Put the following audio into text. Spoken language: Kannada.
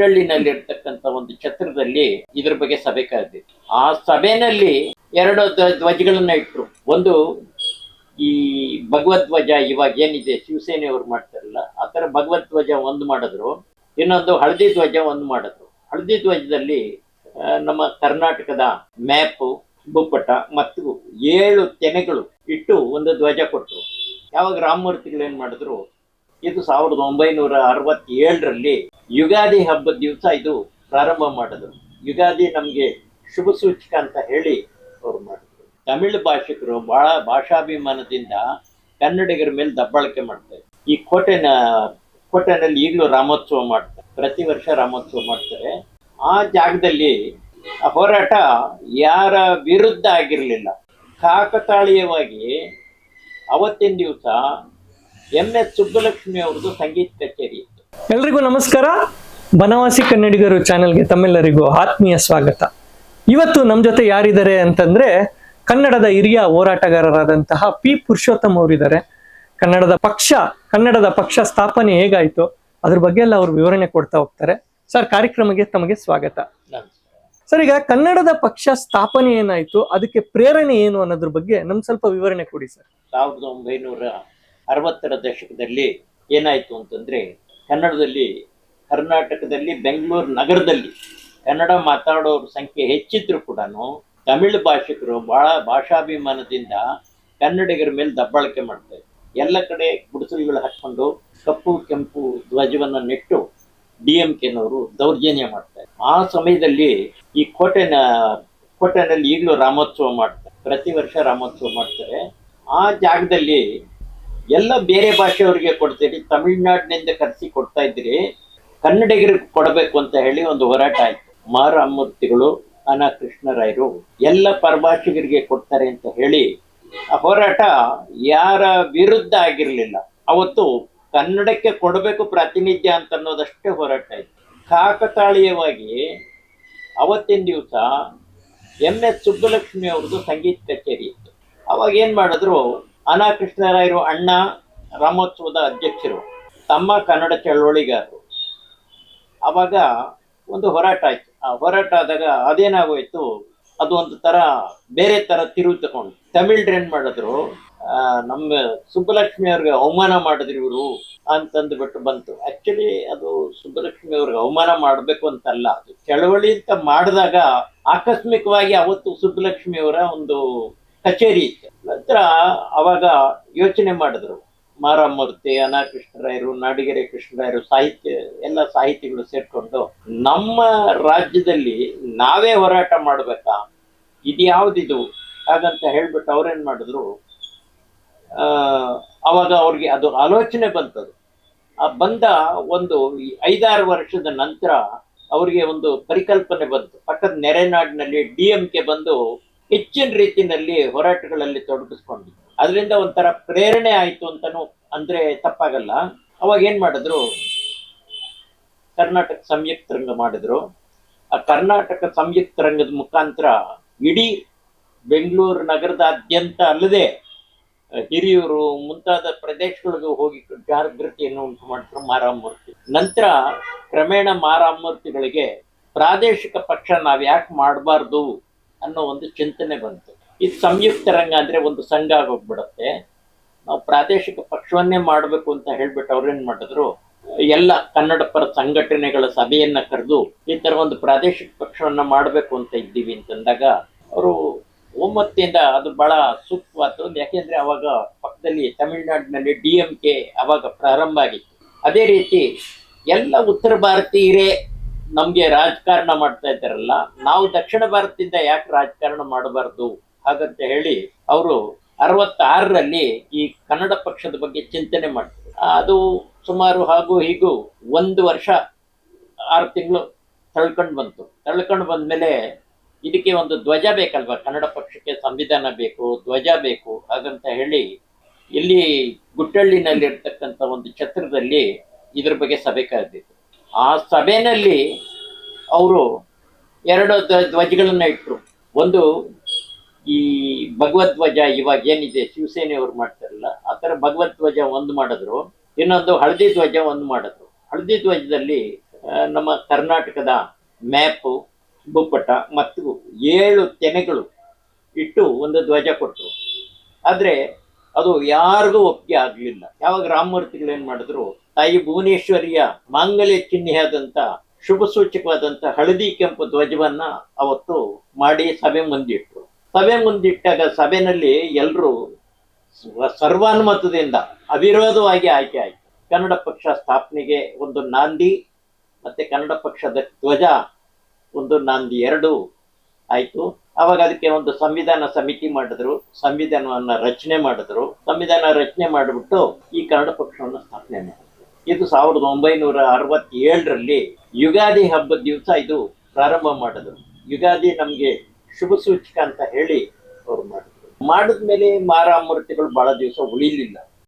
ಗುಟ್ಟಳ್ಳಿನಲ್ಲಿರ್ತಕ್ಕಂಥ ಒಂದು ಛತ್ರದಲ್ಲಿ ಇದ್ರ ಬಗ್ಗೆ ಸಭೆ ಕರೆದಿತ್ತು. ಆ ಸಭೆನಲ್ಲಿ ಎರಡು ಧ್ವ- ಧ್ವಜಗಳನ್ನ ಇಟ್ರು. ಒಂದು ಈ ಭಗವದ್ವಜ ಇವಾಗ ಏನಿದೆ ಶಿವಸೇನೆಯವರು ಮಾಡ್ತಾರಲ್ಲ, ಆ ತರ ಭಗವದ್ವಜ ಒಂದು ಮಾಡಿದ್ರು. ಇನ್ನೊಂದು ಹಳದಿ ಧ್ವಜ ಒಂದು ಮಾಡಿದ್ರು. ಹಳದಿ ಧ್ವಜದಲ್ಲಿ ನಮ್ಮ ಕರ್ನಾಟಕದ ಮ್ಯಾಪ್, ಭೂಪಟ ಮತ್ತು ಏಳು ತೆನೆಗಳು ಇಟ್ಟು ಒಂದು ಧ್ವಜ ಕೊಟ್ಟರು ಯಾವಾಗ ರಾಮಮೂರ್ತಿಗಳು ಏನು ಮಾಡಿದ್ರು? ಇದು ಸಾವಿರದ ಒಂಬೈನೂರ ಅರವತ್ತೇಳರಲ್ಲಿ ಯುಗಾದಿ ಹಬ್ಬದ ದಿವಸ ಇದು ಪ್ರಾರಂಭ ಮಾಡಿದ್ರು. ಯುಗಾದಿ ನಮಗೆ ಶುಭ ಸೂಚಕ ಅಂತ ಹೇಳಿ ಅವ್ರು ಮಾಡಿದ್ರು. ತಮಿಳು ಭಾಷಿಕರು ಬಹಳ ಭಾಷಾಭಿಮಾನದಿಂದ ಕನ್ನಡಿಗರ ಮೇಲೆ ದಬ್ಬಳಕೆ ಮಾಡ್ತಾರೆ ಈ ಕೋಟೆನ, ಕೋಟೆನಲ್ಲಿ ಈಗಲೂ ರಾಮೋತ್ಸವ ಮಾಡ್ತಾರೆ. ಪ್ರತಿ ವರ್ಷ ರಾಮೋತ್ಸವ ಮಾಡ್ತಾರೆ. ಆ ಜಾಗದಲ್ಲಿ ಹೋರಾಟ ಯಾರ ವಿರುದ್ಧ ಆಗಿರಲಿಲ್ಲ. ಕಾಕತಾಳೀಯವಾಗಿ ಅವತ್ತಿನ ದಿವಸ ಎಂ ಎಸ್ ಸುಬ್ಬಲಕ್ಷ್ಮಿ ಅವ್ರದ್ದು ಸಂಗೀತ ಕಚೇರಿ. ಎಲ್ರಿಗೂ ನಮಸ್ಕಾರ. ಬನವಾಸಿ ಕನ್ನಡಿಗರು ಚಾನೆಲ್ಗೆ ತಮ್ಮೆಲ್ಲರಿಗೂ ಆತ್ಮೀಯ ಸ್ವಾಗತ. ಇವತ್ತು ನಮ್ಮ ಜೊತೆ ಯಾರಿದ್ದಾರೆ ಅಂತಂದ್ರೆ ಕನ್ನಡದ ಹಿರಿಯ ಹೋರಾಟಗಾರರಾದಂತಹ ಪಿ ಪುರುಷೋತ್ತಮ್ ಅವರಿದ್ದಾರೆ. ಕನ್ನಡದ ಪಕ್ಷ ಕನ್ನಡದ ಪಕ್ಷ ಸ್ಥಾಪನೆ ಹೇಗಾಯ್ತು? ಅದ್ರ ಬಗ್ಗೆ ಎಲ್ಲ ಅವರು ವಿವರಣೆ ಕೊಡ್ತಾ ಹೋಗ್ತಾರೆ. ಸರ್, ಕಾರ್ಯಕ್ರಮಕ್ಕೆ ತಮಗೆ ಸ್ವಾಗತ. ಸರ್, ಈಗ ಕನ್ನಡದ ಪಕ್ಷ ಸ್ಥಾಪನೆ ಏನಾಯ್ತು? ಅದಕ್ಕೆ ಪ್ರೇರಣೆ ಏನು ಅನ್ನೋದ್ರ ಬಗ್ಗೆ ನಮ್ ಸ್ವಲ್ಪ ವಿವರಣೆ ಕೊಡಿ ಸರ್. ಸಾವಿರದ ಒಂಬೈನೂರ ಅರವತ್ತರ ದಶಕದಲ್ಲಿ ಏನಾಯ್ತು ಅಂತಂದ್ರೆ ಕನ್ನಡದಲ್ಲಿ, ಕರ್ನಾಟಕದಲ್ಲಿ, ಬೆಂಗಳೂರು ನಗರದಲ್ಲಿ ಕನ್ನಡ ಮಾತಾಡೋರ ಸಂಖ್ಯೆ ಹೆಚ್ಚಿದ್ರು ಕೂಡ ತಮಿಳು ಭಾಷಿಕರು ಭಾಳ ಭಾಷಾಭಿಮಾನದಿಂದ ಕನ್ನಡಿಗರ ಮೇಲೆ ದಬ್ಬಾಳಿಕೆ ಮಾಡ್ತಾರೆ ಎಲ್ಲ ಕಡೆ ಗುಡಿಸಲುಗಳು ಹಾಕ್ಕೊಂಡು ಕಪ್ಪು, ಕೆಂಪು ಧ್ವಜವನ್ನು ನೆಟ್ಟು ಡಿ ಎಂ ಕೆನವರು ದೌರ್ಜನ್ಯ ಮಾಡ್ತಾರೆ ಆ ಸಮಯದಲ್ಲಿ ಈ ಕೋಟೆನ, ಕೋಟೆನಲ್ಲಿ ಈಗಲೂ ರಾಮೋತ್ಸವ ಮಾಡ್ತಾರೆ. ಪ್ರತಿ ವರ್ಷ ರಾಮೋತ್ಸವ ಮಾಡ್ತಾರೆ. ಆ ಜಾಗದಲ್ಲಿ ಎಲ್ಲ ಬೇರೆ ಭಾಷೆಯವರಿಗೆ ಕೊಡ್ತೀರಿ, ತಮಿಳ್ನಾಡಿನಿಂದ ಕರೆಸಿ ಕೊಡ್ತಾ ಇದ್ರಿ ಕನ್ನಡಿಗರಿಗೆ ಕೊಡಬೇಕು ಅಂತ ಹೇಳಿ ಒಂದು ಹೋರಾಟ ಆಯ್ತು. ಮಾರಾಮೂರ್ತಿಗಳು ಅನಾ ಕೃಷ್ಣರಾಯರು ಎಲ್ಲ ಪರಭಾಷಿಗರಿಗೆ ಕೊಡ್ತಾರೆ ಅಂತ ಹೇಳಿ ಆ ಹೋರಾಟ ಯಾರ ವಿರುದ್ಧ ಆಗಿರಲಿಲ್ಲ. ಅವತ್ತು ಕನ್ನಡಕ್ಕೆ ಕೊಡಬೇಕು ಪ್ರಾತಿನಿಧ್ಯ ಅಂತ ಅನ್ನೋದಷ್ಟೇ ಹೋರಾಟ ಆಯ್ತು. ಕಾಕತಾಳೀಯವಾಗಿ ಅವತ್ತಿನ ದಿವಸ ಎಂ ಎಸ್ ಸುಬ್ಬಲಕ್ಷ್ಮಿ ಅವ್ರದ್ದು ಸಂಗೀತ ಕಚೇರಿ ಇತ್ತು. ಅವಾಗ ಏನು ಮಾಡಿದ್ರು ಅನಾ ಕೃಷ್ಣರಾಯರು ಅಣ್ಣ ರಾಮೋತ್ಸವದ ಅಧ್ಯಕ್ಷರು, ತಮ್ಮ ಕನ್ನಡ ಚಳವಳಿಗಾರರು. ಅವಾಗ ಒಂದು ಹೋರಾಟ ಆಯ್ತು. ಆ ಹೋರಾಟ ಆದಾಗ ಅದೇನಾಗೋಯ್ತು, ಅದು ಒಂದು ತರ ಬೇರೆ ತರ ತಿರುವು ತಗೊಂಡು. ತಮಿಳ್ರು ಟ್ರೇನ್ ಮಾಡಿದ್ರು ನಮ್ಮ ಸುಬ್ಬಲಕ್ಷ್ಮಿ ಅವ್ರಿಗೆ ಅವಮಾನ ಮಾಡಿದ್ರು ಇವರು ಅಂತಂದ್ಬಿಟ್ಟು ಬಂತು. ಆಕ್ಚುಲಿ ಅದು ಸುಬ್ಬಲಕ್ಷ್ಮಿ ಅವ್ರಿಗೆ ಅವಮಾನ ಮಾಡಬೇಕು ಅಂತಲ್ಲ. ಚಳವಳಿ ಅಂತ ಮಾಡಿದಾಗ ಆಕಸ್ಮಿಕವಾಗಿ ಅವತ್ತು ಸುಬ್ಬಲಕ್ಷ್ಮಿ ಅವರ ಒಂದು ಕಚೇರಿ ಇತ್ತು. ನಂತರ ಅವಾಗ ಯೋಚನೆ ಮಾಡಿದ್ರು. ಮಾರಾಮೂರ್ತಿ ಅನಾ ಕೃಷ್ಣರಾಯರು ನಾಡಿಗೆರೆ ಕೃಷ್ಣರಾಯರು ಸಾಹಿತ್ಯ, ಎಲ್ಲ ಸಾಹಿತಿಗಳು ಸೇರ್ಕೊಂಡು ನಮ್ಮ ರಾಜ್ಯದಲ್ಲಿ ನಾವೇ ಹೋರಾಟ ಮಾಡಬೇಕಾ? ಇದ್ಯಾವುದಿದು ಹಾಗಂತ ಹೇಳ್ಬಿಟ್ಟು ಅವ್ರೇನ್ ಮಾಡಿದ್ರು, ಆ, ಅವಾಗ ಅವ್ರಿಗೆ ಅದು ಆಲೋಚನೆ ಬಂತದು. ಆ ಬಂದ ಒಂದು ಐದಾರು ವರ್ಷದ ನಂತರ ಅವರಿಗೆ ಒಂದು ಪರಿಕಲ್ಪನೆ ಬಂತು. ಪಕ್ಕದ ನೆರೆನಾಡಿನಲ್ಲಿ ಡಿ ಎಂ ಬಂದು ಹೆಚ್ಚಿನ ರೀತಿಯಲ್ಲಿ ಹೋರಾಟಗಳಲ್ಲಿ ತೊಡಗಿಸ್ಕೊಂಡು ಅದರಿಂದ ಒಂಥರ ಪ್ರೇರಣೆ ಆಯಿತು ಅಂತಾನು ಅಂದ್ರೆ ತಪ್ಪಾಗಲ್ಲ. ಅವಾಗ ಏನ್ ಮಾಡಿದ್ರು? ಕರ್ನಾಟಕ ಸಂಯುಕ್ತ ರಂಗ ಮಾಡಿದ್ರು. ಆ ಕರ್ನಾಟಕ ಸಂಯುಕ್ತ ರಂಗದ ಮುಖಾಂತರ ಇಡೀ ಬೆಂಗಳೂರು ನಗರದಾದ್ಯಂತ ಅಲ್ಲದೆ ಹಿರಿಯೂರು ಮುಂತಾದ ಪ್ರದೇಶಗಳಿಗೂ ಹೋಗಿ ಜಾಗೃತಿಯನ್ನು ಉಂಟು ಮಾಡಿದ್ರು ಮಾರಾಮೂರ್ತಿ ನಂತರ ಕ್ರಮೇಣ ಮಾರಾಮೂರ್ತಿಗಳಿಗೆ ಪ್ರಾದೇಶಿಕ ಪಕ್ಷ ನಾವು ಯಾಕೆ ಮಾಡಬಾರ್ದು ಅನ್ನೋ ಒಂದು ಚಿಂತನೆ ಬಂತು. ಇದು ಸಂಯುಕ್ತ ರಂಗ ಅಂದರೆ ಒಂದು ಸಂಘ ಆಗೋಗ್ಬಿಡುತ್ತೆ. ನಾವು ಪ್ರಾದೇಶಿಕ ಪಕ್ಷವನ್ನೇ ಮಾಡಬೇಕು ಅಂತ ಹೇಳ್ಬಿಟ್ಟು ಅವ್ರೇನು ಮಾಡಿದ್ರು, ಎಲ್ಲ ಕನ್ನಡ ಪರ ಸಂಘಟನೆಗಳ ಸಭೆಯನ್ನ ಕರೆದು ಈ ಥರ ಒಂದು ಪ್ರಾದೇಶಿಕ ಪಕ್ಷವನ್ನ ಮಾಡಬೇಕು ಅಂತ ಇದ್ದೀವಿ ಅಂತಂದಾಗ ಅವರು ಒಮ್ಮತ್ತಿಂದ ಅದು ಬಹಳ ಸೂಕ್ತವಾದ್ದು. ಯಾಕೆಂದ್ರೆ ಅವಾಗ ಪಕ್ಕದಲ್ಲಿ ತಮಿಳುನಾಡಿನಲ್ಲಿ ಡಿ ಎಂ ಕೆ ಅವಾಗ ಪ್ರಾರಂಭ ಆಗಿತ್ತು. ಅದೇ ರೀತಿ ಎಲ್ಲ ಉತ್ತರ ಭಾರತೀಯರೇ ನಮ್ಗೆ ರಾಜಕಾರಣ ಮಾಡ್ತಾ ಇದ್ದಾರಲ್ಲ, ನಾವು ದಕ್ಷಿಣ ಭಾರತದಿಂದ ಯಾಕೆ ರಾಜಕಾರಣ ಮಾಡಬಾರ್ದು? ಹಾಗಂತ ಹೇಳಿ ಅವರು ಅರವತ್ತಾರರಲ್ಲಿ ಈ ಕನ್ನಡ ಪಕ್ಷದ ಬಗ್ಗೆ ಚಿಂತನೆ ಮಾಡ್ತಾರೆ. ಅದು ಸುಮಾರು ಹಾಗೂ ಹೀಗೂ ಒಂದು ವರ್ಷ, ಆರು ತಿಂಗಳು ತಳ್ಕೊಂಡು ಬಂತು. ತಳ್ಕೊಂಡು ಬಂದಮೇಲೆ ಇದಕ್ಕೆ ಒಂದು ಧ್ವಜ ಬೇಕಲ್ವಾ? ಕನ್ನಡ ಪಕ್ಷಕ್ಕೆ ಸಂವಿಧಾನ ಬೇಕು, ಧ್ವಜ ಬೇಕು, ಹಾಗಂತ ಹೇಳಿ ಇಲ್ಲಿ ಗುಟ್ಟಳ್ಳಿನಲ್ಲಿರ್ತಕ್ಕಂಥ ಒಂದು ಛತ್ರದಲ್ಲಿ ಇದ್ರ ಬಗ್ಗೆ ಸಭೆ ಕರೆದಿತ್ತು ಆ ಸಭೆಯಲ್ಲಿ ಅವರು ಎರಡು ಧ್ವಜಗಳನ್ನು ಇಟ್ಟರು ಒಂದು ಈ ಭಗವದ್ವಜ ಇವಾಗ ಏನಿದೆ ಶಿವಸೇನೆಯವರು ಮಾಡ್ತಾರಲ್ಲ, ಆ ಥರ ಭಗವದ್ಧ್ವಜ ಒಂದು ಮಾಡಿದ್ರು. ಇನ್ನೊಂದು ಹಳದಿ ಧ್ವಜ ಒಂದು ಮಾಡಿದ್ರು. ಹಳದಿ ಧ್ವಜದಲ್ಲಿ ನಮ್ಮ ಕರ್ನಾಟಕದ ಮ್ಯಾಪು ಭೂಪಟ ಮತ್ತು ಏಳು ತೆನೆಗಳು ಇಟ್ಟು ಒಂದು ಧ್ವಜ ಕೊಟ್ಟರು ಆದರೆ ಅದು ಯಾರಿಗೂ ಒಪ್ಪಿಗೆ ಆಗಲಿಲ್ಲ. ಯಾವಾಗ ರಾಮಮೂರ್ತಿಗಳು ಏನು ಮಾಡಿದ್ರು, ತಾಯಿ ಭುವನೇಶ್ವರಿಯ ಮಾಂಗಲ್ಯ ಚಿಹ್ನೆಯಾದಂಥ ಶುಭ ಸೂಚಕವಾದಂಥ ಹಳದಿ ಕೆಂಪು ಧ್ವಜವನ್ನ ಅವತ್ತು ಮಾಡಿ ಸಭೆ ಮುಂದಿಟ್ಟರು ಸಭೆ ಮುಂದಿಟ್ಟಾಗ ಸಭೆಯಲ್ಲಿ ಎಲ್ಲರೂ ಸರ್ವಾನುಮತದಿಂದ ಅವಿರೋಧವಾಗಿ ಆಯ್ಕೆ ಆಯಿತು. ಕನ್ನಡ ಪಕ್ಷ ಸ್ಥಾಪನೆಗೆ ಒಂದು ನಾಂದಿ, ಮತ್ತೆ ಕನ್ನಡ ಪಕ್ಷದ ಧ್ವಜ ಒಂದು ನಾಂದಿ ಎರಡು ಆಯ್ತು. ಅವಾಗ ಅದಕ್ಕೆ ಒಂದು ಸಂವಿಧಾನ ಸಮಿತಿ ಮಾಡಿದ್ರು, ಸಂವಿಧಾನವನ್ನ ರಚನೆ ಮಾಡಿದ್ರು. ಸಂವಿಧಾನ ರಚನೆ ಮಾಡಿಬಿಟ್ಟು ಈ ಕನ್ನಡ ಪಕ್ಷವನ್ನು ಸ್ಥಾಪನೆ ಮಾಡಿದ್ರು. ಇದು ಸಾವಿರದ ಒಂಬೈನೂರ ಅರವತ್ತೇಳರಲ್ಲಿ ಯುಗಾದಿ ಹಬ್ಬದ ದಿವಸ ಇದು ಪ್ರಾರಂಭ ಮಾಡಿದ್ರು. ಯುಗಾದಿ ನಮಗೆ ಶುಭ ಸೂಚಕ ಅಂತ ಹೇಳಿ ಅವ್ರು ಮಾಡಿದ್ರು. ಮಾಡಿದ್ಮೇಲೆ ಮಾರಾಮೂರ್ತಿಗಳು ಬಹಳ ದಿವಸ ಉಳಿಲಿಲ್ಲ.